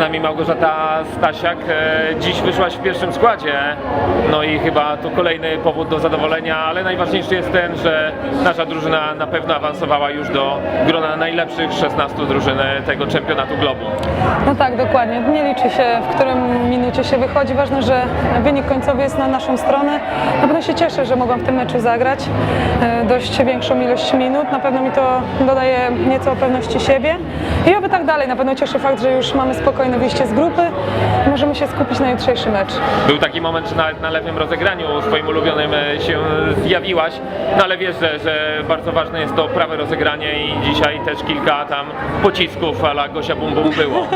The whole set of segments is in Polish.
nami Małgorzata Stasiak. E, Dziś wyszłaś w pierwszym składzie, no i chyba to kolejny powód do zadowolenia, ale najważniejszy jest ten, że nasza drużyna na pewno awansowała już do grona najlepszych 16 drużyn tego czempionatu globu. No tak, dokładnie. Nie liczy się, w którym minucie się wychodzi. Ważne, że wynik końcowy jest na naszą stronę. Na pewno się cieszę, że mogłam w tym meczu zagrać e, dość większą ilość minut. Na pewno mi to dodaje nieco pewności siebie. I oby tak dalej. Na pewno cieszy fakt, że już mamy spokojne wyjście z grupy i możemy się skupić na jutrzejszy mecz. Był taki moment, że nawet na lewym rozegraniu swoim ulubionym e, się zjawiłaś, no ale wiesz, że, że bardzo ważne jest to prawe rozegranie i dzisiaj też kilka tam pocisków ala Gosia Bum Bum było.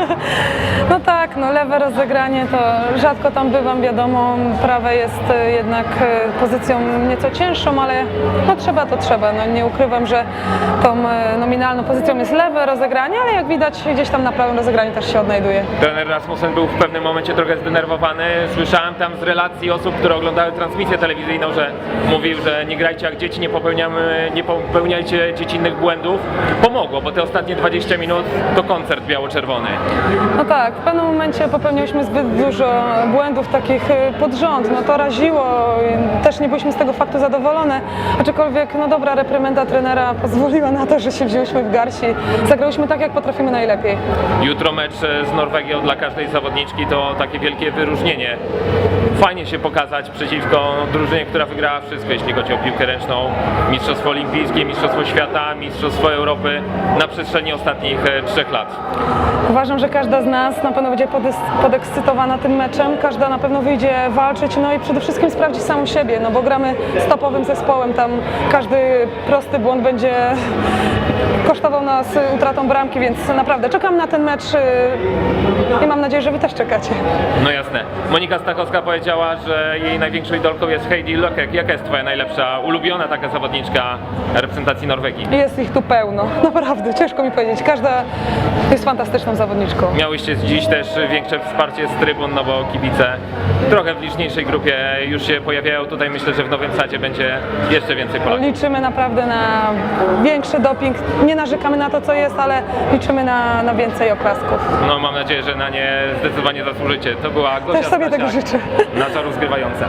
No tak, no lewe rozegranie to rzadko tam bywam, wiadomo, prawe jest e, jednak e, pozycją nieco cięższą, ale no trzeba to trzeba. No nie ukrywam, że tą e, nominalną pozycją jest lewe rozegranie, ale jak widać gdzieś tam na prawym rozegraniu też się odnajduje. Trener Rasmussen był w pewnym momencie trochę zdenerwowany. Słyszałem tam z relacji osób, które oglądały transmisję telewizyjną, że mówił, że nie grajcie jak dzieci, nie, popełniamy, nie popełniajcie dziecinnych błędów. Pomogło, bo te ostatnie 20 minut to koncert biało-czerwony. No tak, w pewnym momencie popełnialiśmy zbyt dużo błędów takich y, pod rząd, no to raziło, i też nie byliśmy z tego faktu zadowolone, aczkolwiek no dobra reprymenda trenera pozwoliła na to, że się wzięliśmy w garści, zagrałyśmy tak jak potrafimy najlepiej. Jutro mecz z Norwegią dla każdej zawodniczki to takie wielkie wyróżnienie. Fajnie się pokazać przeciwko drużynie, która wygrała wszystko, jeśli chodzi o piłkę ręczną. Mistrzostwo olimpijskie, Mistrzostwo Świata, Mistrzostwo Europy na przestrzeni ostatnich e, trzech lat. Uważam, że każda z nas na pewno będzie podekscytowana tym meczem, każda na pewno wyjdzie walczyć, no i przede wszystkim sprawdzić samą siebie, no bo gramy z topowym zespołem, tam każdy prosty błąd będzie kosztował nas utratą bramki, więc naprawdę czekam na ten mecz y, i mam nadzieję, że wy też czekacie. No jasne. Monika Stachowska powiedziała, że jej największą idolką jest Heidi Lökek. Jaka jest twoja najlepsza, ulubiona taka zawodniczka reprezentacji Norwegii? Jest ich tu pełno, naprawdę, ciężko mi powiedzieć. Każda jest fantastyczną zawodniczką. Miałyście dziś też większe wsparcie z trybun, no bo kibice trochę w liczniejszej grupie już się pojawiają. Tutaj myślę, że w Nowym Sadzie będzie jeszcze więcej Polaków. Liczymy naprawdę na większy doping. Nie narzekamy na to, co jest, ale liczymy na, na więcej oklasków. No mam nadzieję, że na nie zdecydowanie zasłużycie. To była Gosia Też sobie tego Stasiak, życzę. Nasza rozgrywająca.